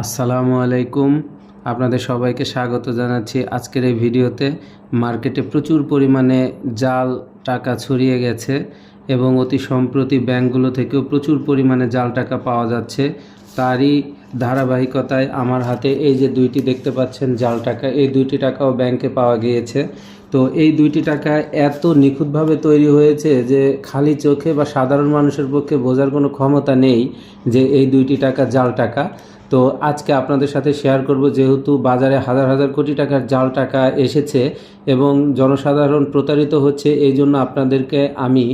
আসসালামু আলাইকুম। আপনাদের সবাইকে স্বাগত জানাচ্ছি আজকের এই ভিডিওতে। মার্কেটে প্রচুর পরিমাণে জাল, টাকা ছড়িয়ে গেছে এবং অতি সম্প্রতি ব্যাংকগুলো থেকেও প্রচুর পরিমাণে জাল, টাকা পাওয়া যাচ্ছে। তারই ধারাবাহিকতায় আমার হাতে এই যে দুইটি দেখতে পাচ্ছেন, জাল, টাকা, এই দুইটি টাকাও ব্যাংকে পাওয়া গিয়েছে। তো এই দুইটি টাকা এত নিখুঁতভাবে তৈরি হয়েছে যে খালি চোখে বা সাধারণ মানুষের পক্ষে বোঝার কোনো ক্ষমতা নেই যে এই দুইটি টাকা জাল, টাকা। তো আজকে আপনাদের সাথে শেয়ার করব যেহেতু বাজারে হাজার হাজার কোটি টাকার জাল টাকা এসেছে এবং জনসাধারণ প্রতারিত হচ্ছে, এই জন্য আপনাদেরকে আমি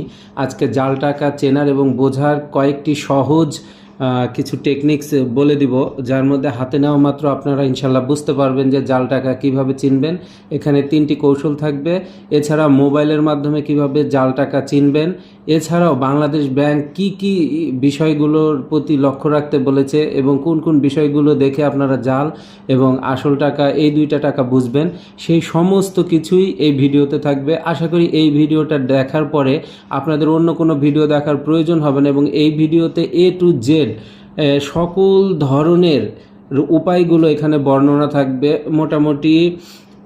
আজকে জাল টাকা চেনার এবং বোঝার কয়েকটি সহজ কিছু টেকনিক্স বলে দিব, যার মধ্যে হাতে নেওয়া মাত্র আপনারা ইনশাল্লাহ বুঝতে পারবেন যে জাল টাকা কীভাবে চিনবেন। এখানে তিনটি কৌশল থাকবে, এছাড়া মোবাইলের মাধ্যমে কীভাবে জাল টাকা চিনবেন এছাড়াও বাংলাদেশ ব্যাংক কি কি বিষয়গুলোর প্রতি লক্ষ্য রাখতে বলেছে এবং কোন কোন বিষয়গুলো দেখে আপনারা জাল এবং আসল টাকা, এই দুইটা টাকা বুঝবেন, সেই সমস্ত কিছুই এই ভিডিওতে থাকবে। আশা করি এই ভিডিওটা দেখার পরে আপনাদের অন্য কোনো ভিডিও দেখার প্রয়োজন হবে না এবং এই ভিডিওতে এ টু জেড সকল ধরনের উপায়গুলো এখানে বর্ণনা থাকবে। মোটামুটি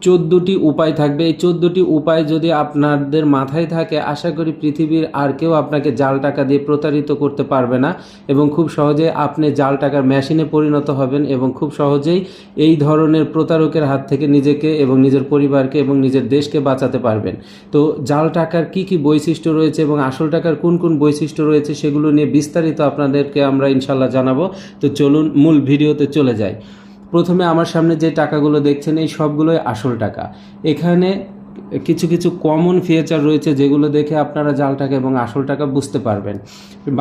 চোদ্দোটি উপায় থাকবে। এই চোদ্দোটি উপায় যদি আপনাদের মাথায় থাকে, আশা করি পৃথিবীর আর কেউ আপনাকে জাল টাকা দিয়ে প্রতারিত করতে পারবে না এবং খুব সহজে আপনি জাল টাকার মেশিনে পরিণত হবেন এবং খুব সহজেই এই ধরনের প্রতারকের হাত থেকে নিজেকে এবং নিজের পরিবারকে এবং নিজের দেশকে বাঁচাতে পারবেন। তো জাল টাকার কি কি বৈশিষ্ট্য রয়েছে এবং আসল টাকার কোন কোন বৈশিষ্ট্য রয়েছে সেগুলো নিয়ে বিস্তারিত আপনাদেরকে আমরা ইনশাল্লাহ জানাব। তো চলুন মূল ভিডিওতে চলে যাই। প্রথমে আমার সামনে যে টাকাগুলো দেখছেন, এই সবগুলোই আসল টাকা। এখানে কিছু কিছু কমন ফিচার রয়েছে যেগুলো দেখে আপনারা জাল টাকা এবং আসল টাকা বুঝতে পারবেন।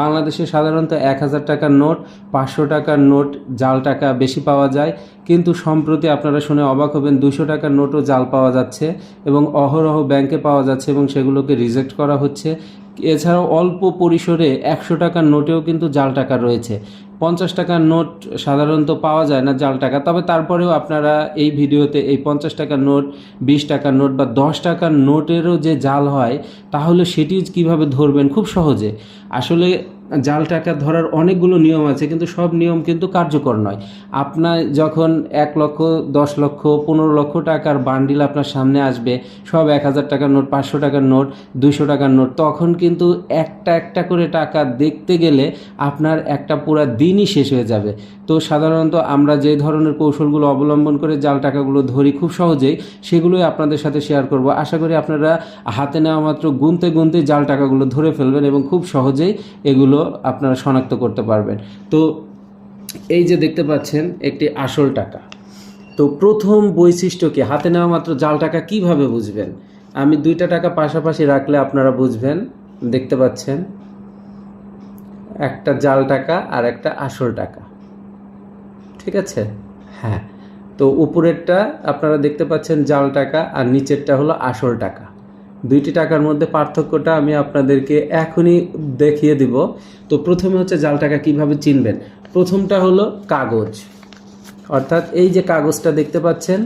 বাংলাদেশে সাধারণত এক হাজার টাকার নোট, পাঁচশো টাকার নোট জাল টাকা বেশি পাওয়া যায়। কিন্তু সম্প্রতি আপনারা শুনে অবাক হবেন দুশো টাকার নোটও জাল পাওয়া যাচ্ছে এবং অহরহ ব্যাংকে পাওয়া যাচ্ছে এবং সেগুলোকে রিজেক্ট করা হচ্ছে। এছাড়াও অল্প পরিসরে একশো টাকার নোটেও কিন্তু জাল টাকা রয়েছে। পঞ্চাশ টাকার নোট সাধারণত পাওয়া যায় না জাল টাকা। তবে তারপরেও আপনারা এই ভিডিওতে এই পঞ্চাশ টাকার নোট, বিশ টাকার নোট বা দশ টাকার নোটেরও যে জাল হয়, তাহলে সেটি কীভাবে ধরবেন? খুব সহজে। আসলে জাল টাকা ধরার অনেকগুলো নিয়ম আছে, কিন্তু সব নিয়ম কিন্তু কার্যকর নয়। আপনার যখন এক লক্ষ, দশ লক্ষ, পনেরো লক্ষ টাকার বান্ডিল আপনার সামনে আসবে, সব এক হাজার টাকার নোট, পাঁচশো টাকার নোট, দুইশো টাকার নোট, তখন কিন্তু একটা একটা করে টাকা দেখতে গেলে আপনার একটা পুরা দিনই শেষ হয়ে যাবে। তো সাধারণত আমরা যে ধরনের কৌশলগুলো অবলম্বন করে জাল টাকাগুলো ধরি খুব সহজেই, সেগুলোই আপনাদের সাথে শেয়ার করব। আশা করি আপনারা হাতে নেওয়া মাত্র গুনতে গুনতে জাল টাকাগুলো ধরে ফেলবেন এবং খুব সহজেই এগুলো আপনারা শনাক্ত করতে পারবেন। তো এই যে দেখতে পাচ্ছেন, একটি আসল টাকা। তো প্রথম বৈশিষ্ট্য কি? হাতে নেওয়া মাত্র জাল টাকা কীভাবে বুঝবেন? আমি দুইটা টাকা পাশাপাশি রাখলে আপনারা বুঝবেন। দেখতে পাচ্ছেন, একটা জাল টাকা আর একটা আসল টাকা। ঠিক আছে? হ্যাঁ। তো উপরেরটা আপনারা দেখতে পাচ্ছেন জাল টাকা আর নিচেরটা হলো আসল টাকা। দুইটি টাকার মধ্যে পার্থক্যটা আমি আপনাদেরকে এখনই দেখিয়ে দিব। তো প্রথমে হচ্ছে জাল টাকা কীভাবে চিনবেন? প্রথমটা হলো কাগজ। অর্থাৎ এই যে কাগজটা দেখতে পাচ্ছেন,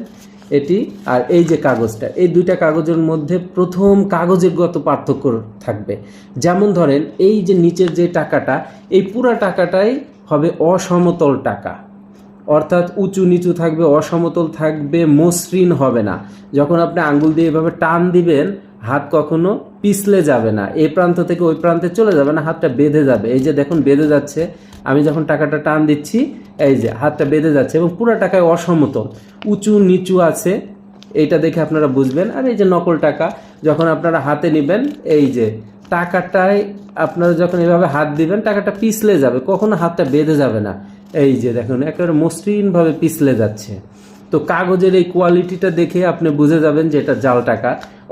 এটি আর এই যে কাগজটা, এই দুইটা কাগজের মধ্যে প্রথম কাগজের গত পার্থক্য থাকবে। যেমন ধরেন, এই যে নিচের যে টাকাটা, এই পুরা টাকাটাই হবে অসমতল টাকা। অর্থাৎ উঁচু নিচু থাকবে, অসমতল থাকবে, মসৃণ হবে না। যখন আপনি আঙ্গুল দিয়ে এভাবে টান দিবেন হাত কখনো পিছলে যাবে না। এই প্রান্ত থেকে ওই প্রান্তে চলে যাবে না, হাতটা বেঁধে যাবে। এই যে দেখুন, বেঁধে যাচ্ছে। আমি যখন টাকাটা টান দিচ্ছি, এই যে হাতটা বেঁধে যাচ্ছে এবং পুরো টাকায় অসমতল উঁচু নিচু আছে, এইটা দেখে আপনারা বুঝবেন। আর এই যে নকল টাকা, যখন আপনারা হাতে নেবেন, এই যে টাকাটায় আপনারা যখন এভাবে হাত দিবেন, টাকাটা পিছলে যাবে, কখনো হাতটা বেঁধে যাবে না। এই যে দেখুন, একেবারে মসৃণভাবে পিছলে যাচ্ছে। তো কাগজের এই কোয়ালিটিটা দেখে আপনি বুঝে যাবেন যে এটা জাল টাকা।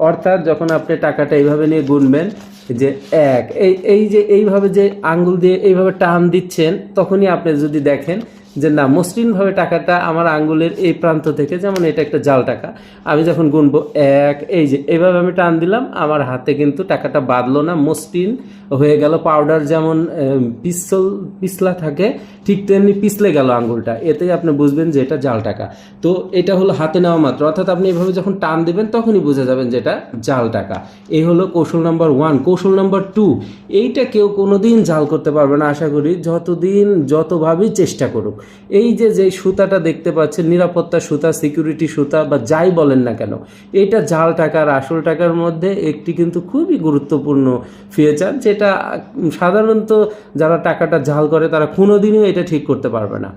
অর্থাৎ যখন আপনি টাকাটা এইভাবে নিয়ে গুনবেন, যে এক, এই এই যে এইভাবে যে আঙ্গুল দিয়ে এইভাবে টান দিচ্ছেন, তখনই আপনি যদি দেখেন যে না, মসৃণভাবে টাকাটা আমার আঙ্গুলের এই প্রান্ত থেকে, যেমন এটা একটা জাল টাকা, আমি যখন গুনবো, এক, এই যে এইভাবে আমি টান দিলাম, আমার হাতে কিন্তু টাকাটা বাঁধলো না, মসৃণ হয়ে গেল পাউডার যেমন পিস্তল, পিছলা থাকে, ঠিক তেমনি পিছলে গেল আঙ্গুলটা, এতেই আপনি বুঝবেন যে এটা জাল টাকা। তো এটা হলো হাতে নেওয়া মাত্র, অর্থাৎ আপনি এভাবে যখন টান দেবেন, তখনই বুঝে যাবেন যে এটা জাল টাকা। এই হলো কৌশল নাম্বার ওয়ান। কৌশল নাম্বার টু, এইটা কেউ কোনোদিন জাল করতে পারবে না, আশা করি, যতদিন, যতভাবেই চেষ্টা করুক। এই যে যে সুতাটা দেখতে পাচ্ছেন, নিরাপত্তা সুতা সিকিউরিটি সুতা, বা যাই বলেন না কেন, এটা জাল টাকার, আসল টাকার মধ্যে একটি কিন্তু খুবই গুরুত্বপূর্ণ ফিচার যেটা সাধারণত যারা টাকাটা জাল করে, তারা কোনোদিনও এটা ঠিক করতে পারবে না।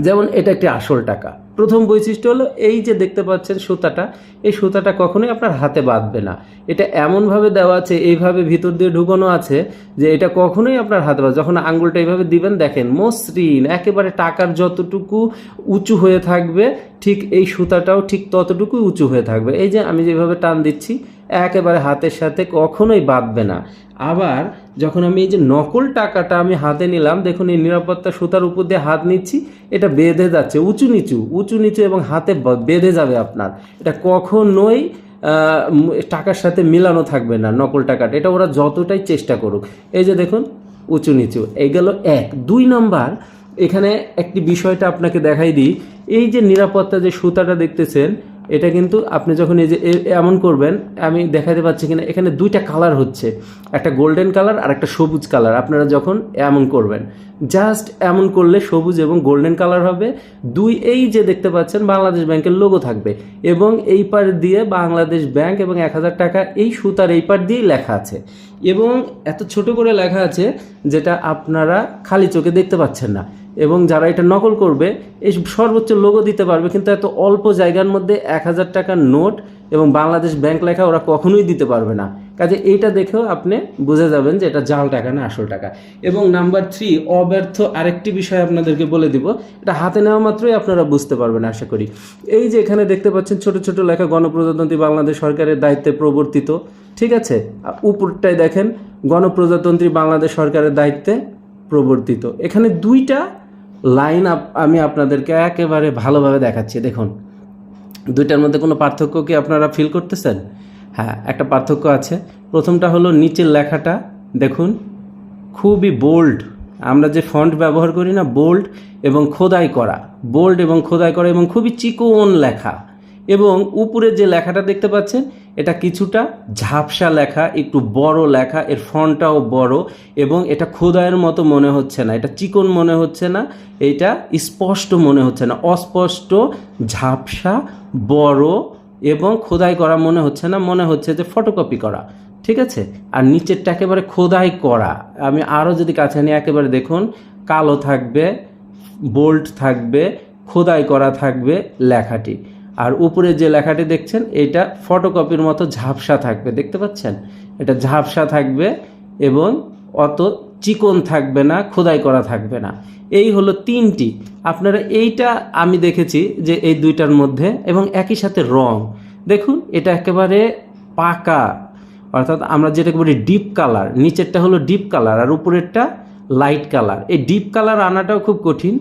যেমন, এটা একটি আসল টাকা। প্রথম বৈশিষ্ট্য হলো এই যে দেখতে পাচ্ছেন সুতাটা, এই সুতাটা কখনোই আপনার হাতে বাঁধবে না। এটা এমনভাবে দেওয়া আছে, এইভাবে ভিতর দিয়ে ঢুকানো আছে যে এটা কখনোই আপনার হাতে বাঁধবে যখন আঙ্গুলটা এইভাবে দিবেন, দেখেন মসৃণ, একেবারে টাকার যতটুকু উঁচু হয়ে থাকবে, ঠিক এই সুতাটাও ঠিক ততটুকুই উঁচু হয়ে থাকবে। এই যে আমি যেভাবে টান দিচ্ছি, একেবারে হাতের সাথে কখনোই বাঁধবে না। আবার যখন আমি এই যে নকল টাকাটা আমি হাতে নিলাম, দেখুন এই নিরাপত্তা সুতার উপর দিয়ে হাত নিচ্ছি, এটা বেঁধে যাচ্ছে, উঁচু নিচু উঁচু নিচু এবং হাতে বেঁধে যাবে আপনার। এটা কখনোই টাকার সাথে মিলানো থাকবে না, নকল টাকাটা। এটা ওরা যতটাই চেষ্টা করুক। এই যে দেখুন, উঁচু নিচু, এই গেল এক। দুই নম্বর, এখানে একটি বিষয়টা আপনাকে দেখাই দিই। এই যে নিরাপত্তা যে সুতাটা দেখতেছেন এটা কিন্তু আপনি যখন এই যে এমন করবেন, আমি দেখাতে পাচ্ছি কিনা, এখানে দুইটা কালার হচ্ছে। একটা গোল্ডেন কালার আর একটা সবুজ কালার আপনারা যখন এমন করবেন জাস্ট এমন করলে সবুজ এবং গোল্ডেন কালার হবে। দুই, এই যে দেখতে পাচ্ছেন, বাংলাদেশ ব্যাংকের লোগো থাকবে। এবং এই পার দিয়ে বাংলাদেশ ব্যাংক এবং এক হাজার টাকা এই সুতার এই পার দিয়েই লেখা আছে। এবং এত ছোট করে লেখা আছে, যেটা আপনারা খালি চোখে দেখতে পাচ্ছেন না। এবং যারা এটা নকল করবে, এই সর্বোচ্চ লোগো দিতে পারবে, কিন্তু এত অল্প জায়গার মধ্যে এক হাজার টাকার নোট এবং বাংলাদেশ ব্যাংক লেখা ওরা কখনোই দিতে পারবে না। কাজে এইটা দেখেও আপনি বুঝে যাবেন যে এটা জাল টাকা না আসল টাকা। এবং নাম্বার থ্রি অব্যর্থ আরেকটি বিষয় আপনাদেরকে বলে দিব, এটা হাতে নেওয়া মাত্রই আপনারা বুঝতে পারবেন, আশা করি। এই যে এখানে দেখতে পাচ্ছেন ছোট ছোট লেখা, গণপ্রজাতন্ত্রী বাংলাদেশ সরকারের দায়িত্বে প্রবর্তিত, ঠিক আছে? উপরটায় দেখেন, গণপ্রজাতন্ত্রী বাংলাদেশ সরকারের দায়িত্বে প্রবর্তিত। এখানে দুইটা লাইন আমি আপনাদেরকে একেবারে ভালোভাবে দেখাচ্ছি, দেখুন। দুইটার মধ্যে কোনো পার্থক্য কি আপনারা ফিল করতেছেন? হ্যাঁ একটা পার্থক্য আছে। প্রথমটা হলো নিচের লেখাটা, দেখুন, খুবই বোল্ড আমরা যে ফন্ট ব্যবহার করি না বোল্ড এবং খোদাই করা। বোল্ড এবং খোদাই করা এবং খুবই চিকন লেখা। এবং উপরে যে লেখাটা দেখতে পাচ্ছেন, এটা কিছুটা ঝাপসা লেখা, একটু বড় লেখা, এর ফন্টটাও বড় এবং এটা খোদাইয়ের মতো মনে হচ্ছে না। এটা চিকন মনে হচ্ছে না, এটা স্পষ্ট মনে হচ্ছে না। অস্পষ্ট, ঝাপসা, বড় এবং খোদাই করা মনে হচ্ছে না, মনে হচ্ছে যে ফটোকপি করা, ঠিক আছে? আর নিচেরটা একেবারে খোদাই করা। আমি আরও যদি কাছে নিয়ে একেবারে দেখুন, কালো থাকবে বোল্ট থাকবে, খোদাই করা থাকবে লেখাটি। আর উপরে যে লেখাটি দেখছেন, এটা ফটোকপির মতো ঝাপসা থাকবে, দেখতে পাচ্ছেন? এটা ঝাপসা থাকবে এবং অত চিকন থাকবে না, খোদাই করা থাকবে না। এই হলো তিনটি। আপনারা এইটা আমি দেখেছি যে এই দুইটার মধ্যে এবং একই সাথে রং। দেখুন, এটা একেবারে পাকা, অর্থাৎ আমরা যেটাকে বলি ডিপ কালার, নিচেরটা হলো ডিপ কালার আর উপরেরটা লাইট কালার। এই ডিপ কালার আনাটাও খুব কঠিন,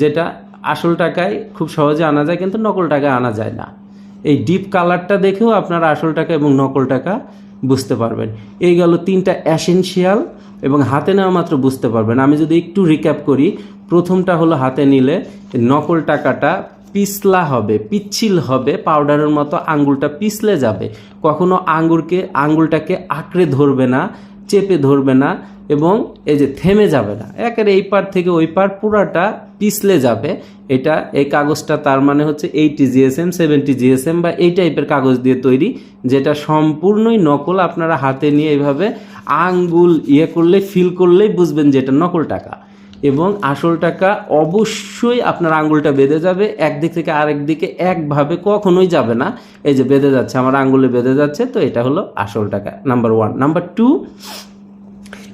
যেটা আসল টাকায় খুব সহজে আনা যায়, কিন্তু নকল টাকায় আনা যায় না। এই ডিপ কালারটা দেখেও আপনারা আসল টাকা এবং নকল টাকা বুঝতে পারবেন। এই গেল তিনটা অ্যাসেনশিয়াল এবং হাতে নেওয়া মাত্র বুঝতে পারবেন। আমি যদি একটু রিক্যাপ করি, প্রথমটা হলো হাতে নিলে নকল টাকাটা পিছলা হবে, পিচ্ছিল হবে পাউডারের মতো আঙ্গুলটা পিছলে যাবে। কখনো আঙ্গুরকে, আঙ্গুলটাকে আঁকড়ে ধরবে না চেপে ধরবে না এবং এই যে থেমে যাবে না, একেবারে এই পার থেকে ওই পার পুরাটা পিছলে যাবে। এটা এই কাগজটা তার মানে হচ্ছে এইটি জিএসএম, সেভেন্টি জিএসএম বা এই টাইপের কাগজ দিয়ে তৈরি, যেটা সম্পূর্ণই নকল। আপনারা হাতে নিয়ে এইভাবে আঙ্গুল ইয়ে করলে ফিল করলেই বুঝবেন যে এটা নকল টাকা। এবং আসল টাকা অবশ্যই আপনার আঙ্গুলটা বেঁধে যাবে। একদিক থেকে আরেক দিকে একভাবে কখনোই যাবে না। এই যে বেঁধে যাচ্ছে, আমার আঙ্গুলে বেঁধে যাচ্ছে, তো এটা হলো আসল টাকা। নাম্বার ওয়ান নাম্বার টু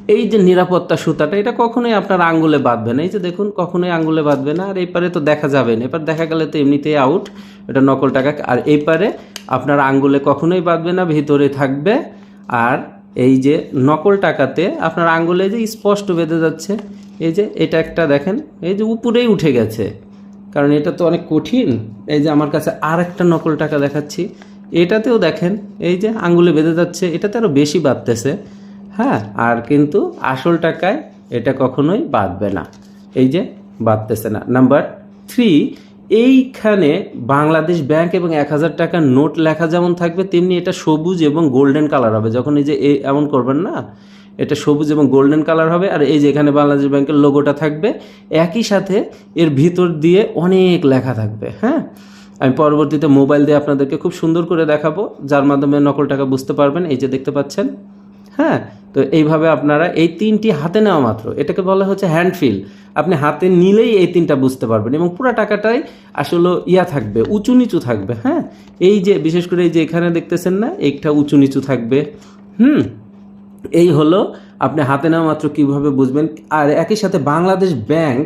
এই যে নিরাপত্তা সুতাটা, এটা কখনোই আপনার আঙ্গুলে বাঁধবে না। এই যে দেখুন, কখনোই আঙ্গুলে বাঁধবে না। আর এই পারে তো দেখা যাবে না। এবার দেখা গেলে তো এমনিতেই আউট এটা নকল টাকা। আর এই পারে আপনার আঙ্গুলে কখনোই বাঁধবে না, ভিতরে থাকবে। আর এই যে নকল টাকাতে আপনার আঙ্গুলে যে স্পষ্ট বেঁধে যাচ্ছে। এই যে এটা একটা দেখেন, এই যে উপরেই উঠে গেছে। কারণ এটা তো অনেক কঠিন। এই যে আমার কাছে আর একটা নকল টাকা দেখাচ্ছি। এটাতেও দেখেন, এই যে আঙ্গুলে বেঁধে যাচ্ছে, এটাতে আরও বেশি বাঁধতেছে। হ্যাঁ আর কিন্তু আসল টাকায় এটা কখনোই বাঁধবে না। এই যে বাঁধতেছে না। নাম্বার থ্রি এইখানে বাংলাদেশ ব্যাংক এবং এক হাজার টাকার নোট লেখা যেমন থাকবে, তেমনি এটা সবুজ এবং গোল্ডেন কালার হবে। যখন এই যে এমন করবেন না এটা সবুজ এবং গোল্ডেন কালার হবে আর এই যে এখানে বাংলাদেশ ব্যাংকের লোগোটা থাকবে, একই সাথে এর ভিতর দিয়ে অনেক লেখা থাকবে হ্যাঁ? আমি পরবর্তীতে মোবাইল দিয়ে আপনাদেরকে খুব সুন্দর করে দেখাবো, যার মাধ্যমে নকল টাকা বুঝতে পারবেন, এই যে দেখতে পাচ্ছেন হ্যাঁ? তো এইভাবে আপনারা এই তিনটি হাতে নেওয়া মাত্র, এটাকে বলা হচ্ছে হ্যান্ড ফিল আপনি হাতে নিলেই এই তিনটা বুঝতে পারবেন এবং পুরো টাকাটাই আসলে ইয়া থাকবে, উঁচু নিচু থাকবে হ্যাঁ? এই যে, বিশেষ করে এই যে এখানে দেখতেছেন না একটা উঁচু নিচু থাকবে, হুম? এই হলো আপনি হাতে নেওয়া মাত্র কীভাবে বুঝবেন। আর একই সাথে বাংলাদেশ ব্যাংক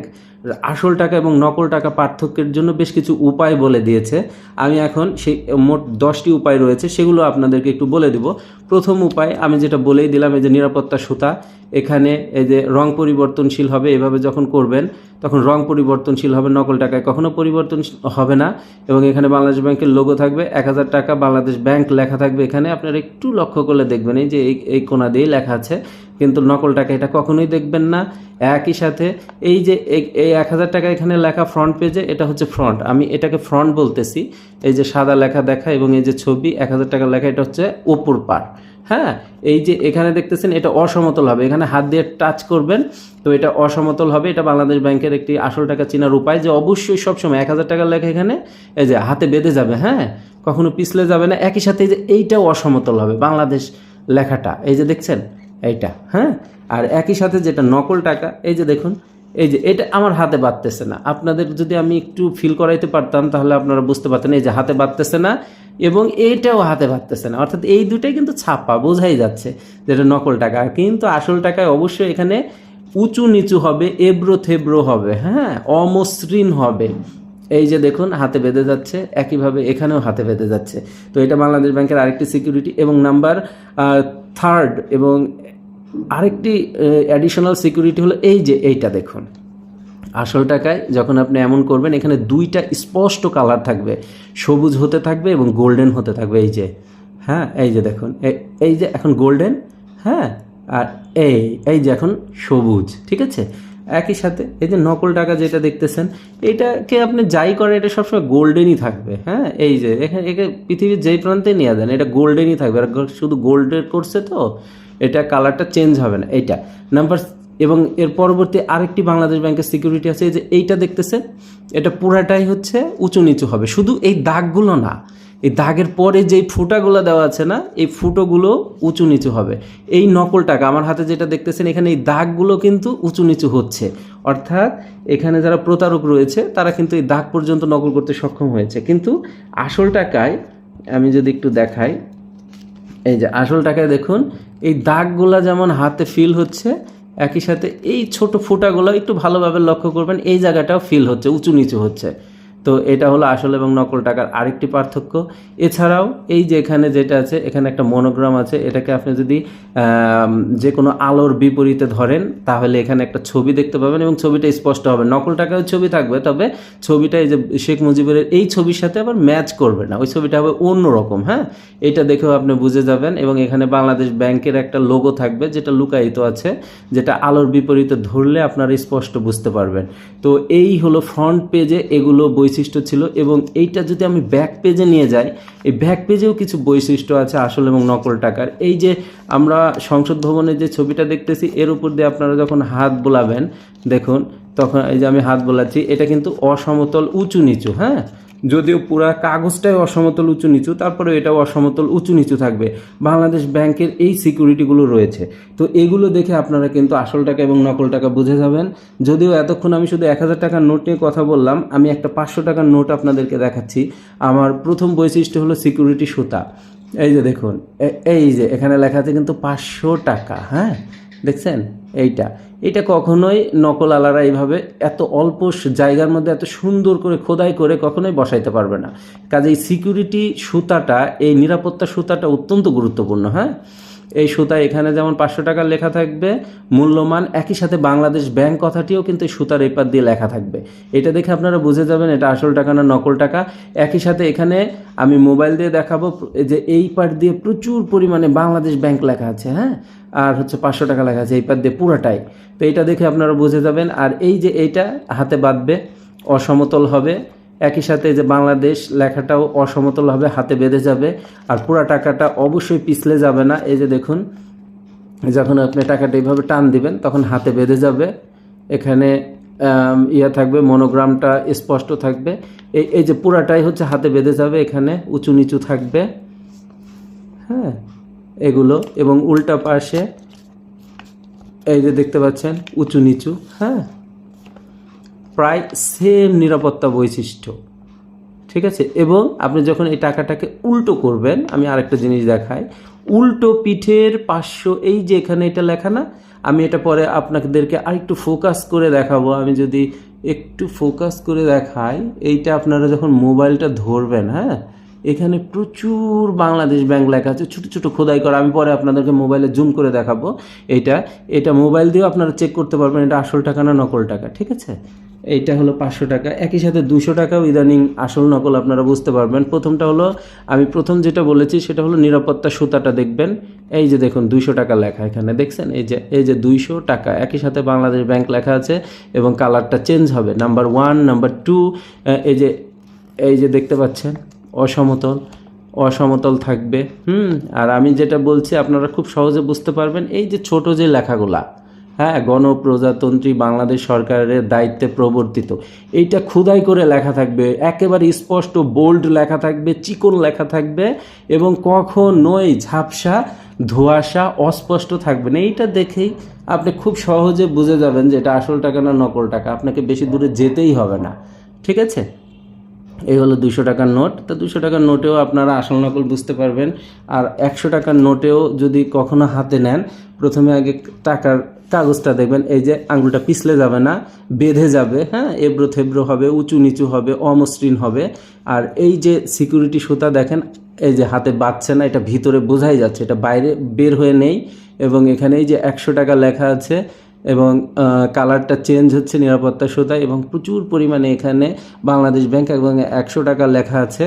আসল টাকা এবং নকল টাকা পার্থক্যের জন্য বেশ কিছু উপায় বলে দিয়েছে। আমি এখন সেই মোট দশটি উপায় রয়েছে, সেগুলো আপনাদেরকে একটু বলে দিব। প্রথম উপায় আমি যেটা বলেই দিলাম, এই যে নিরাপত্তা সুতা, এখানে এই যে রং পরিবর্তনশীল হবে, এভাবে যখন করবেন, তখন রং পরিবর্তনশীল হবে, নকল টাকায় কখনো পরিবর্তন হবে না, এবং এখানে বাংলাদেশ ব্যাংকের লোগো থাকবে, এক হাজার টাকা বাংলাদেশ ব্যাংক লেখা থাকবে, এখানে আপনারা একটু লক্ষ্য করলে দেখবেন, এই যে এই এই কোনা দিয়েই লেখা আছে, কিন্তু নকল টাকা এটা কখনোই দেখবেন না, একই সাথে এই যে এই- এক হাজার টাকা এখানে লেখা ফ্রন্ট পেজে এটা হচ্ছে ফ্রন্ট আমি এটাকে ফ্রন্ট বলতেছি, এই যে সাদা লেখা দেখা, এবং এই যে ছবি, এক হাজার টাকা লেখা, এটা হচ্ছে ওপর পার হ্যাঁ এই যে এখানে দেখতেছেন এটা অসমতল হবে। এখানে হাত দিয়ে টাচ করবেন, তো এটা অসমতল হবে। এটা বাংলাদেশ ব্যাংকের একটি আসল টাকা চেনার উপায় যে অবশ্যই সবসময় এক হাজার টাকার লেখা এখানে, এই যে হাতে বেঁধে যাবে হ্যাঁ? কখনো পিছলে যাবে না। একই সাথে যে এইটাও অসমতল হবে, বাংলাদেশ লেখাটা। এই যে দেখছেন, এইটা হ্যাঁ? আর একই সাথে যেটা নকল টাকা, এই যে দেখুন, এই যে এটা আমার হাতে বাঁধতেছে না। আপনাদের যদি আমি একটু ফিল করাইতে পারতাম, তাহলে আপনারা বুঝতে পারতেন, এই যে হাতে বাঁধতেছে না এবং এইটাও হাতে বাঁধতেছে না। অর্থাৎ এই দুটাই কিন্তু ছাপা, বোঝাই যাচ্ছে যেটা নকল টাকা। কিন্তু আসল টাকায় অবশ্যই এখানে উঁচু নিচু হবে এব্রো থেব্রো হবে হ্যাঁ? অমসৃণ হবে। এই যে দেখুন, হাতে বেঁধে যাচ্ছে, একইভাবে এখানেও হাতে বেঁধে যাচ্ছে। তো এটা বাংলাদেশ ব্যাংকের আরেকটি সিকিউরিটি এবং নাম্বার থার্ড এবং আরেকটি অ্যাডিশনাল সিকিউরিটি হলো এই যে এইটা দেখুন। আসল টাকায় যখন আপনি এমন করবেন, এখানে দুইটা স্পষ্ট কালার থাকবে। সবুজ হতে থাকবে এবং গোল্ডেন হতে থাকবে। এই যে হ্যাঁ এই যে দেখুন এই যে এখন গোল্ডেন হ্যাঁ আর এই এই যে এখন সবুজ, ঠিক আছে? একই সাথে, এই যে নকল টাকা যেটা দেখতেছেন, এটাকে আপনি যাই করেন, এটা সবসময় গোল্ডেনই থাকবে হ্যাঁ? এই যে, এখানে, একে পৃথিবীর যেই প্রান্তে নিয়ে দেন এটা গোল্ডেনই থাকবে। আর শুধু গোল্ডের করছে তো, এটা কালারটা চেঞ্জ হবে না। এইটা, নাম্বার এবং এর পরবর্তী আরেকটি বাংলাদেশ ব্যাংকের সিকিউরিটি আছে যে এইটা দেখতেছে, এটা পুরাটাই হচ্ছে উঁচু নিচু হবে। শুধু এই দাগগুলো না, এই দাগের পরে যেই ফুটাগুলো দেওয়া আছে না, এই ফুটোগুলো উঁচু নিচু হবে। এই নকল টাকা, আমার হাতে যেটা দেখতেছেন, এখানে এই দাগগুলো কিন্তু উঁচু নিচু হচ্ছে। অর্থাৎ এখানে যারা প্রতারক রয়েছে, তারা কিন্তু এই দাগ পর্যন্ত নকল করতে সক্ষম হয়েছে। কিন্তু আসল টাকায়, আমি যদি একটু দেখাই, এই যে আসল টাকায় দেখুন, এই দাগগুলা যেমন হাতে ফিল হচ্ছে একই সাথে এই ছোট ফুটাগুলো একটু ভালোভাবে লক্ষ্য করবেন। এই জায়গাটাও ফিল হচ্ছে, উঁচু নিচু হচ্ছে। তো এটা হলো আসল এবং নকল টাকার আরেকটি পার্থক্য। এছাড়াও এই যে এখানে যেটা আছে, এখানে একটা মনোগ্রাম আছে, এটাকে আপনি যদি যে কোনো আলোর বিপরীতে ধরেন, তাহলে এখানে একটা ছবি দেখতে পাবেন এবং ছবিটা স্পষ্ট হবে। নকল টাকায় ছবি থাকবে, তবে ছবিটা এই যে শেখ মুজিবের এই ছবির সাথে আবার ম্যাচ করবে না। ওই ছবিটা হবে অন্যরকম হ্যাঁ? এটা দেখেও আপনি বুঝে যাবেন এবং এখানে বাংলাদেশ ব্যাংকের একটা লোগো থাকবে যেটা লুকায়িত আছে, যেটা আলোর বিপরীতে ধরলে আপনারা স্পষ্ট বুঝতে পারবেন। তো এই হলো ফ্রন্ট পেজে এগুলো বৈশিষ্ট্য ছিল এবং এইটা যদি আমি ব্যাক পেজে নিয়ে যাই, এই ব্যাক পেজেও কিছু বৈশিষ্ট্য আছে আসল এবং নকল টাকার। এই যে আমরা সংসদ ভবনের যে ছবিটা দেখতেছি, এর উপর দিয়ে আপনারা যখন হাত বোলাবেন, দেখুন, তখন এই যে আমি হাত বোলাচ্ছি, এটা কিন্তু অসমতল উঁচু নিচু হ্যাঁ? যদিও পুরা কাগজটাই অসমতল, উঁচু, নিচু তারপরে এটাও অসমতল, উঁচু, নিচু থাকবে। বাংলাদেশ ব্যাংকের এই সিকিউরিটিগুলো রয়েছে। তো এগুলো দেখে আপনারা কিন্তু আসল টাকা এবং নকল টাকা বুঝে যাবেন। যদিও এতক্ষণ আমি শুধু এক হাজার টাকার নোট নিয়ে কথা বললাম, আমি একটা পাঁচশো টাকার নোট আপনাদেরকে দেখাচ্ছি। আমার প্রথম বৈশিষ্ট্য হলো সিকিউরিটি সুতা। এই যে দেখুন এই যে এখানে লেখা আছে কিন্তু পাঁচশো টাকা হ্যাঁ? দেখছেন? এইটা। এটা কখনোই নকল আলারা এইভাবে এত অল্প জায়গার মধ্যে এত সুন্দর করে খোদাই করে কখনোই বসাইতে পারবে না। কাজে এই সিকিউরিটি সুতাটা, এই নিরাপত্তা সুতাটা অত্যন্ত গুরুত্বপূর্ণ হ্যাঁ? এই সুতা এখানে যেমন পাঁচশো টাকার লেখা থাকবে, মূল্যমান একই সাথে বাংলাদেশ ব্যাংক কথাটিও কিন্তু এই সুতার এই দিয়ে লেখা থাকবে। এটা দেখে আপনারা বুঝে যাবেন, এটা আসল টাকা না নকল টাকা। একই সাথে এখানে আমি মোবাইল দিয়ে দেখাবো যে এই পার দিয়ে প্রচুর পরিমাণে বাংলাদেশ ব্যাংক লেখা আছে হ্যাঁ? আর হচ্ছে পাঁচশো টাকা লেখা আছে, এই পার দিয়ে পুরাটাই। তো এটা দেখে আপনারা বুঝে যাবেন। আর এই যে এইটা হাতে বাঁধবে, অসমতল হবে। একই সাথে যে বাংলাদেশ লেখাটাও অসমতল হবে, হাতে বেঁধে যাবে। আর পুরা টাকাটা অবশ্যই পিছলে যাবে না। এই যে দেখুন, যখন আপনি টাকাটা এইভাবে টান দিবেন, তখন হাতে বেঁধে যাবে। এখানে ইয়ে থাকবে, মনোগ্রামটা স্পষ্ট থাকবে। এই এই যে পুরাটাই হচ্ছে হাতে বেঁধে যাবে এখানে, উঁচু নিচু থাকবে। হ্যাঁ। এগুলো এবং উল্টা পাশে এই যে দেখতে পাচ্ছেন, উঁচু নিচু হ্যাঁ? প্রায় সেম নিরাপত্তা বৈশিষ্ট্য, ঠিক আছে? এবং আপনি যখন এই টাকাটাকে উল্টো করবেন, আমি আরেকটা জিনিস দেখাই, উল্টো পিঠের পাঁচশো এই যে এখানে এটা লেখা না, আমি এটা পরে আপনাদেরকে আরেকটু ফোকাস করে দেখাবো। আমি যদি একটু ফোকাস করে দেখাই, এইটা আপনারা যখন মোবাইলটা ধরবেন হ্যাঁ? এখানে প্রচুর বাংলাদেশ ব্যাংক লেখা আছে, ছোটো ছোটো খোদাই করা। আমি পরে আপনাদেরকে মোবাইলে জুম করে দেখাবো। এইটা এটা মোবাইল দিয়েও আপনারা চেক করতে পারবেন, এটা আসল টাকা না নকল টাকা, ঠিক আছে? এইটা হলো পাঁচশো টাকা। একই সাথে দুশো টাকাও ইদানিং আসল নকল আপনারা বুঝতে পারবেন। প্রথমটা হলো, আমি প্রথম যেটা বলেছি, সেটা হলো নিরাপত্তা সুতাটা দেখবেন। এই যে দেখুন, দুইশো টাকা লেখা এখানে, দেখছেন? এই যে এই যে দুইশো টাকা। একই সাথে বাংলাদেশ ব্যাংক লেখা আছে এবং কালারটা চেঞ্জ হবে। নাম্বার ওয়ান নাম্বার টু এই যে এই যে দেখতে পাচ্ছেন? অসমতল অসমতল থাকবে। হুম, আর আমি যেটা বলছি, আপনারা খুব সহজে বুঝতে পারবেন এই যে ছোট যে লেখাগুলা হ্যাঁ গণপ্রজাতন্ত্রী বাংলাদেশ সরকারের দায়িত্বে প্রবর্তিত, এইটা খুদাই করে লেখা থাকবে, একেবারে স্পষ্ট বোল্ড লেখা থাকবে, চিকন লেখা থাকবে, এবং কখন কখনোই ঝাপসা, ধোঁয়াশা, অস্পষ্ট থাকবে না। এইটা দেখেই আপনি খুব সহজে বুঝে যাবেন যে এটা আসল টাকা না নকল টাকা, আপনাকে বেশি দূরে যেতেই হবে না। ঠিক আছে? এই হলো দুশো টাকার নোট। তো দুশো টাকার নোটেও আপনারা আসল নকল বুঝতে পারবেন। আর একশো টাকার নোটেও যদি কখনো হাতে নেন, প্রথমে আগে টাকার কাগজটা দেখবেন, এই যে আঙুলটা পিছলে যাবে না, বেঁধে যাবে হ্যাঁ এবড়ো থেবড়ো হবে, উঁচু নিচু হবে, অমসৃণ হবে। আর এই যে সিকিউরিটি সুতা দেখেন, এই যে হাতে বাঁধছে না, এটা ভিতরে বোঝাই যাচ্ছে, এটা বাইরে বের হয়ে নেই। এবং এখানে এই যে একশো টাকা লেখা আছে এবং কালারটা চেঞ্জ হচ্ছে নিরাপত্তা সুতায় এবং প্রচুর পরিমাণে এখানে বাংলাদেশ ব্যাংক এবং একশো টাকা লেখা আছে।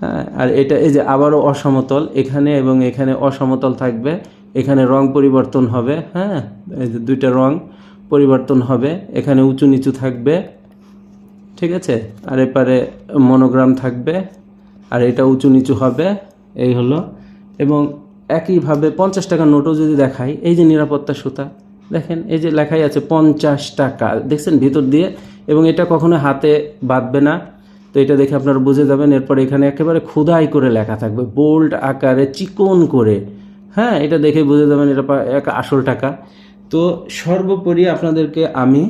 হ্যাঁ আর এটা এই যে আবারও অসমতল, এখানে এবং এখানে অসমতল থাকবে। এখানে রং পরিবর্তন হবে হ্যাঁ এই যে দুইটা রং পরিবর্তন হবে। এখানে উঁচু নিচু থাকবে, ঠিক আছে? আর এপারে মনোগ্রাম থাকবে, আর এটা উঁচু নিচু হবে, এই হলো। এবং একইভাবে পঞ্চাশ টাকার নোটও যদি দেখাই, এই যে নিরাপত্তা সুতা দেখেন, এই যে লেখাই আছে পঞ্চাশ টাকা। দেখছেন ভিতর দিয়ে? এবং এটা কখনো হাতে বাঁধবে না। তো এটা দেখে আপনারা বুঝে যাবেন, এরপর এখানে একেবারে খোদাই করে লেখা থাকবে বোল্ড আকারে চিকন করে। হ্যাঁ এটা দেখে বুঝে যাবেন, এটা এক আসল টাকা। তো সর্বোপরি আপনাদেরকে আমি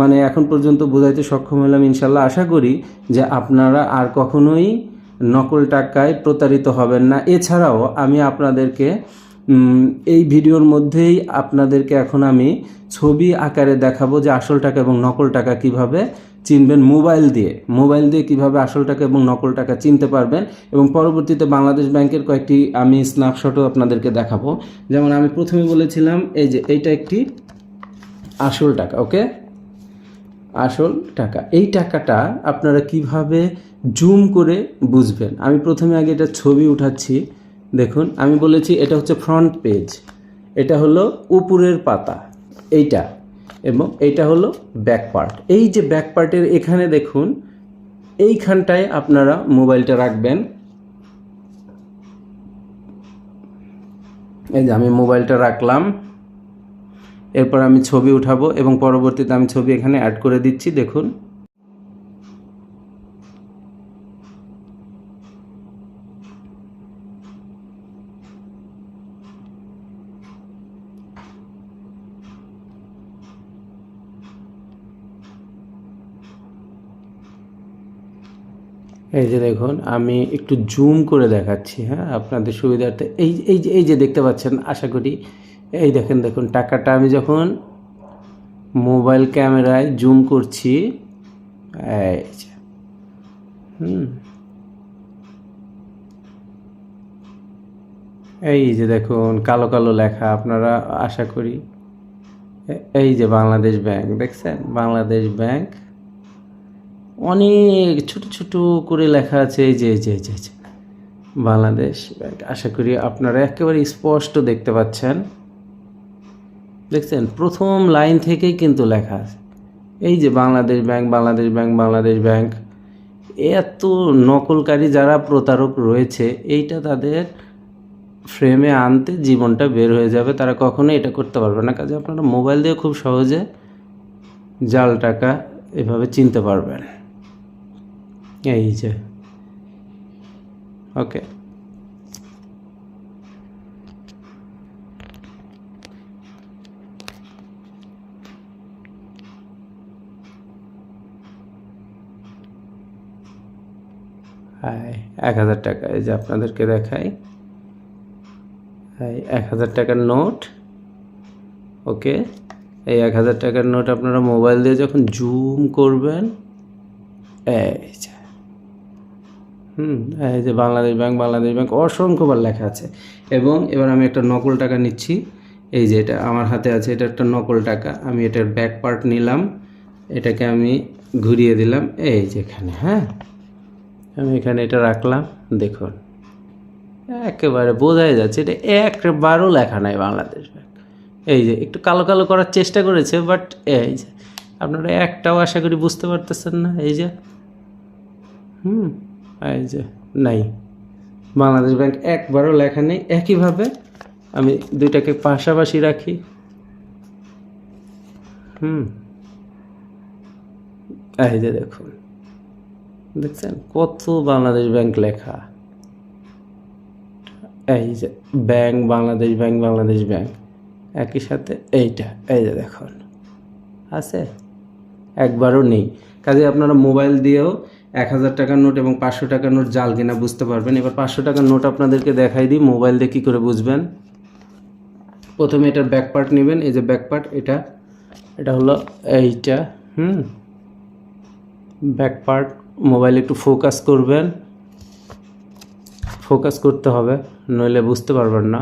মানে এখন পর্যন্ত বোঝাইতে সক্ষম হলাম ইনশাল্লাহ, আশা করি যে আপনারা আর কখনোই নকল টাকায় প্রতারিত হবেন না। এছাড়াও আমি আপনাদেরকে এই ভিডিওর মধ্যেই আপনাদেরকে এখন আমি ছবি আকারে দেখাবো যে আসল টাকা এবং নকল টাকা কীভাবে চিনবেন মোবাইল দিয়ে। মোবাইল দিয়ে কীভাবে আসল টাকা এবং নকল টাকা চিনতে পারবেন এবং পরবর্তীতে বাংলাদেশ ব্যাংকের কয়েকটি আমি স্ন্যাপশটও আপনাদেরকে দেখাবো। যেমন আমি প্রথমে বলেছিলাম, এই যে এইটা একটি আসল টাকা, ওকে? আসল টাকা। এই টাকাটা আপনারা কীভাবে জুম করে বুঝবেন? আমি প্রথমে আগে এটা ছবি উঠাচ্ছি। দেখুন, আমি বলেছি এটা হচ্ছে ফ্রন্ট পেজ এটা হলো উপরের পাতা, এইটা। এবং এটা হলো ব্যাক পার্ট এই যে ব্যাক পার্টের এখানে দেখুন, এইখানটায় আপনারা মোবাইলটা রাখবেন। এই যে আমি মোবাইলটা রাখলাম। এরপর আমি ছবি উঠাবো এবং পরবর্তীতে আমি ছবি এখানে অ্যাড করে দিচ্ছি, দেখুন। এই যে দেখুন, আমি একটু জুম করে দেখাচ্ছি হ্যাঁ? আপনাদের সুবিধার্থে। এই এই যে এই যে দেখতে পাচ্ছেন, আশা করি এই দেখেন, দেখুন, টাকাটা আমি যখন মোবাইল ক্যামেরায় জুম করছি, এই যে, হুম? এই যে দেখুন, কালো কালো লেখা, আপনারা আশা করি। এই যে বাংলাদেশ ব্যাংক, দেখছেন? বাংলাদেশ ব্যাংক অনেক ছোট ছোট করে লেখা আছে, এই যে যে যে যে। বাংলাদেশ ব্যাংক। আশা করি আপনারা একেবারে স্পষ্ট দেখতে পাচ্ছেন। দেখছেন? প্রথম লাইন থেকেই কিন্তু লেখা আছে। এই যে Bangladesh bank Bangladesh bank Bangladesh bank. এত নকলকারী যারা প্রতারক রয়েছে, এইটা তাদের ফ্রেমে আনতে জীবনটা বের হয়ে যাবে। তারা কখনোই এটা করতে পারবে না। কাজে আপনারা মোবাইল দিয়ে খুব সহজে জাল টাকা এভাবে চিনতে পারবেন। এই যে ওকে এক হাজার টাকা। এই যে আপনাদেরকে দেখাই। এক হাজার টাকার নোট। ওকে। এই এক হাজার টাকার নোট আপনারা মোবাইল দিয়ে যখন জুম করবেন, এই হুম, এই যে বাংলাদেশ ব্যাংক বাংলাদেশ ব্যাংক অসংখ্যবার লেখা আছে। এবং এবার আমি একটা নকল টাকা নিচ্ছি। এই যে এটা আমার হাতে আছে, এটা একটা নকল টাকা। আমি এটার ব্যাক পার্ট নিলাম। এটাকে আমি ঘুরিয়ে দিলাম। এই যে এখানে হ্যাঁ? আমি এখানে এটা রাখলাম। দেখুন, একেবারে বোঝাই যাচ্ছে এটা একবারও লেখা নাই বাংলাদেশ ব্যাংক। এই যে একটু কালো কালো করার চেষ্টা করেছে বাট এই যে আপনারা একটাও আশা করি বুঝতে পারতেছেন না। এই যে, হুম এই যে, নাই। বাংলাদেশ ব্যাংক একবারও লেখা নেই। একইভাবে আমি দুইটাকে পাশাপাশি রাখি। হুম। এই যে দেখুন। দেখছেন? কত বাংলাদেশ ব্যাংক লেখা। এই যে, bank, Bangladesh bank Bangladesh bank. একই সাথে এইটা, এই যে দেখুন। আছে? একবারও নেই। কাজে আপনারা মোবাইল দিয়েও এক হাজার টাকার নোট এবং পাঁচশো টাকার নোট জাল কিনা বুঝতে পারবেন। এবার পাঁচশো টাকার নোট আপনাদেরকে দেখাই দিই, মোবাইল দিয়ে কী করে বুঝবেন। প্রথমে এটার ব্যাক পার্ট নেবেন, এই যে ব্যাক পার্ট এটা এটা হলো এইটা, হুম। ব্যাক পার্ট মোবাইল একটু ফোকাস করবেন। ফোকাস করতে হবে, নইলে বুঝতে পারবেন না।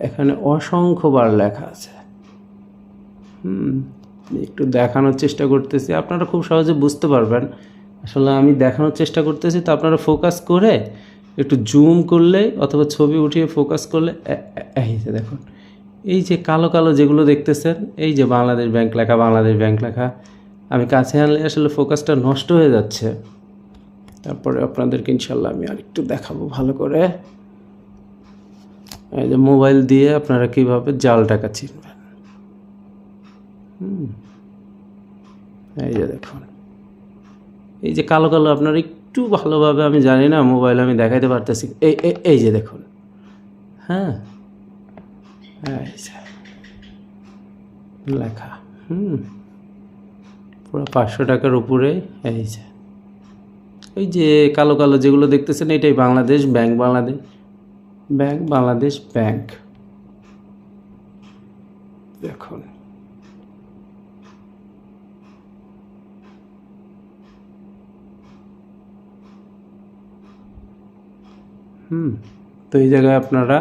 এখানে অসংখ্যবার লেখা আছে। হুম, একটু দেখানোর চেষ্টা করতেছি, আপনারা খুব সহজে বুঝতে পারবেন। আসলে আমি দেখানোর চেষ্টা করতেছি, তো আপনারা ফোকাস করে একটু জুম করলে অথবা ছবি উঠিয়ে ফোকাস করলে এই যে দেখুন, এই যে কালো কালো যেগুলো দেখতেছেন, এই যে বাংলাদেশ ব্যাংক লেখা, বাংলাদেশ ব্যাংক লেখা, আমি কাছে আনলে আসলে ফোকাসটা নষ্ট হয়ে যাচ্ছে। তারপরে আপনাদেরকে ইনশাল্লাহ আমি আর একটু দেখাবো ভালো করে। এই যে মোবাইল দিয়ে আপনারা কীভাবে জাল টাকা চিনবেন এই যে দেখুন। এই যে কালো কালো আপনার একটু ভালোভাবে আমি জানি না, মোবাইল আমি দেখাইতে পারতেছি। এই, এই- যে দেখুন। হ্যাঁ? এই যে। লেখা। হুম। পুরো পাঁচশো টাকার উপরে, এই যে। ওই যে কালো কালো যেগুলো দেখতেছেন, এটাই Bangladesh bank Bangladesh bank Bangladesh bank. দেখুন। হুম, তো এই জায়গায় আপনারা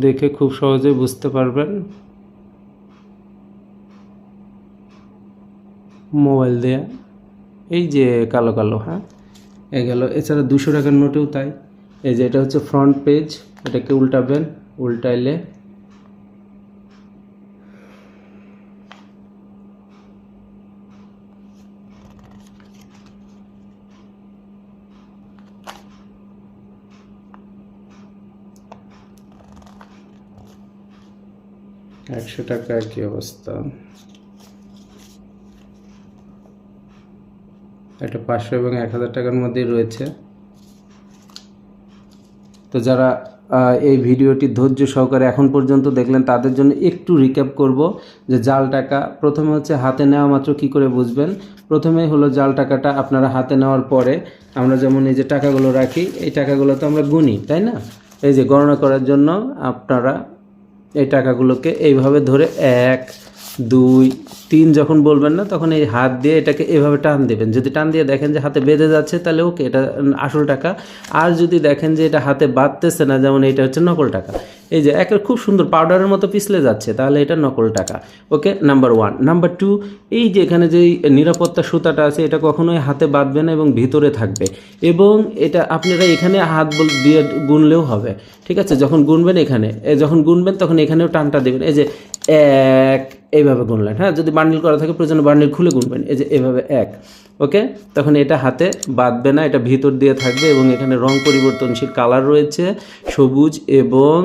দেখে খুব সহজে বুঝতে পারবেন। মোবাইল দেয়া। এই যে কালো কালো হ্যাঁ? এ গেল। এছাড়া দুশো টাকার নোটেও তাই। এই যে এটা হচ্ছে ফ্রন্ট পেজ এটাকে উল্টাবেন, উল্টাইলে একশো টাকা কি অবস্থা? এটা পাঁচশো এবং এক হাজার টাকার মধ্যেই রয়েছে। তো যারা এই ভিডিওটি ধৈর্য সহকারে এখন পর্যন্ত দেখলেন, তাদের জন্য একটু রিক্যাপ করব যে জাল টাকা প্রথমে হচ্ছে হাতে নেওয়া মাত্র কি করে বুঝবেন? প্রথমেই হলো জাল টাকাটা আপনারা হাতে নেওয়ার পরে আমরা যেমন এই যে টাকাগুলো রাখি, এই টাকাগুলো তো আমরা গুনি, তাই না? এই যে গণনা করার জন্য আপনারা এই টাকাগুলোকে এইভাবে ধরে এক দুই, তিন যখন বলবেন না, তখন এই হাত দিয়ে এটাকে এভাবে টান দেবেন। যদি টান দিয়ে দেখেন যে হাতে বেঁধে যাচ্ছে, তাহলে ওকে, এটা আসল টাকা। আর যদি দেখেন যে এটা হাতে বাঁধতেছে না, যেমন এটা হচ্ছে নকল টাকা। এই যে একের খুব সুন্দর পাউডারের মতো পিছলে যাচ্ছে, তাহলে এটা নকল টাকা। Okay, number one. Number two, এই যে এখানে যে নিরাপত্তা সুতাটা আছে, এটা কখনোই হাতে বাঁধবে না এবং ভিতরে থাকবে। এবং এটা আপনারা এখানে হাত দিয়ে গুনলেও হবে। ঠিক আছে? যখন গুনবেন এখানে যখন গুনবেন, তখন এখানেও টানটা দেবেন। এই যে এক এইভাবে গুনলেন হ্যাঁ? যদি বান্ডিল করা থাকে, প্রয়োজনে বান্ডিল খুলে গুনবেন, এই যে এভাবে এক, ওকে? তখন এটা হাতে বাঁধবে না, এটা ভিতর দিয়ে থাকবে এবং এখানে রং পরিবর্তনশীল কালার রয়েছে, সবুজ এবং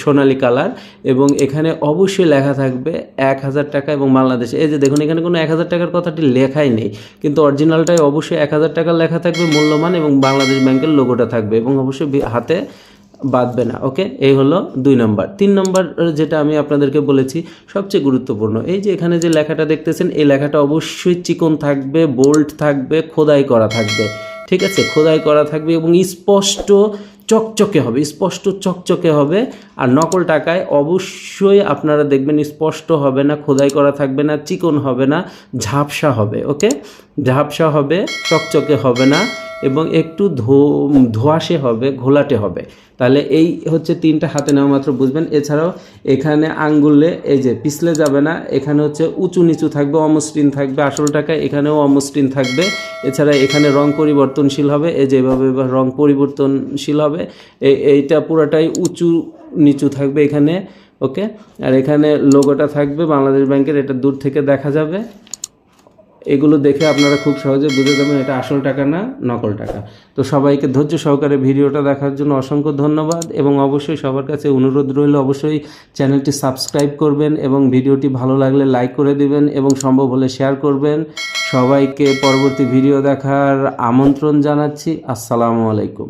সোনালি কালার, এবং এখানে অবশ্যই লেখা থাকবে এক হাজার টাকা এবং বাংলাদেশে। এই যে দেখুন, এখানে কোনো এক হাজার টাকার কথাটি লেখাই নেই, কিন্তু অরিজিনালটাই অবশ্যই এক হাজার টাকা লেখা থাকবে মূল্যমান এবং বাংলাদেশ ব্যাংকের লোগোটা থাকবে এবং অবশ্যই হাতে বাঁধবে না ওকে এই হলো দুই নম্বর তিন নম্বর যেটা আমি আপনাদেরকে বলেছি, সবচেয়ে গুরুত্বপূর্ণ, এই যে এখানে যে লেখাটা দেখতেছেন, এই লেখাটা অবশ্যই চিকন থাকবে বোল্ড থাকবে, খোদাই করা থাকবে, ঠিক আছে? খোদাই করা থাকবে এবং স্পষ্ট চকচকে হবে, স্পষ্ট চকচকে হবে, আর নকল টাকায় অবশ্যই আপনারা দেখবেন স্পষ্ট হবে না, খোদাই করা থাকবে না, চিকন হবে না, ঝাপসা হবে ওকে ঝাপসা হবে, চকচকে হবে না। এবং একটু ধো, ধোয়াশে হবে, ঘোলাটে হবে। তাহলে এই হচ্ছে তিনটা হাতে নেওয়া মাত্র, বুঝবেন? এছাড়াও এখানে আঙ্গুলে এই যে পিছলে যাবে না, এখানে হচ্ছে উঁচু নিচু থাকবে, অমসৃণ থাকবে আসল টাকায় এখানেও অমসৃণ থাকবে। এছাড়া এখানে রং পরিবর্তনশীল হবে, এই যেভাবে রং পরিবর্তনশীল হবে এই- এইটা পুরোটাই উঁচু নিচু থাকবে এখানে, ওকে? আর এখানে লোগোটা থাকবে, বাংলাদেশ ব্যাংকের, এটা দূর থেকে দেখা যাবে। এগুলো দেখে আপনারা খুব সহজে বুঝে যাবেন এটা আসল টাকা না নকল টাকা। তো সবাইকে ধৈর্য সহকারে ভিডিওটা দেখার জন্য অসংখ্য ধন্যবাদ এবং অবশ্যই সবার কাছে অনুরোধ রইল, অবশ্যই চ্যানেলটি সাবস্ক্রাইব করবেন এবং ভিডিওটি ভালো লাগলে লাইক করে দিবেন এবং সম্ভব হলে শেয়ার করবেন। সবাইকে পরবর্তী ভিডিও দেখার আমন্ত্রণ জানাচ্ছি। আসসালামু আলাইকুম।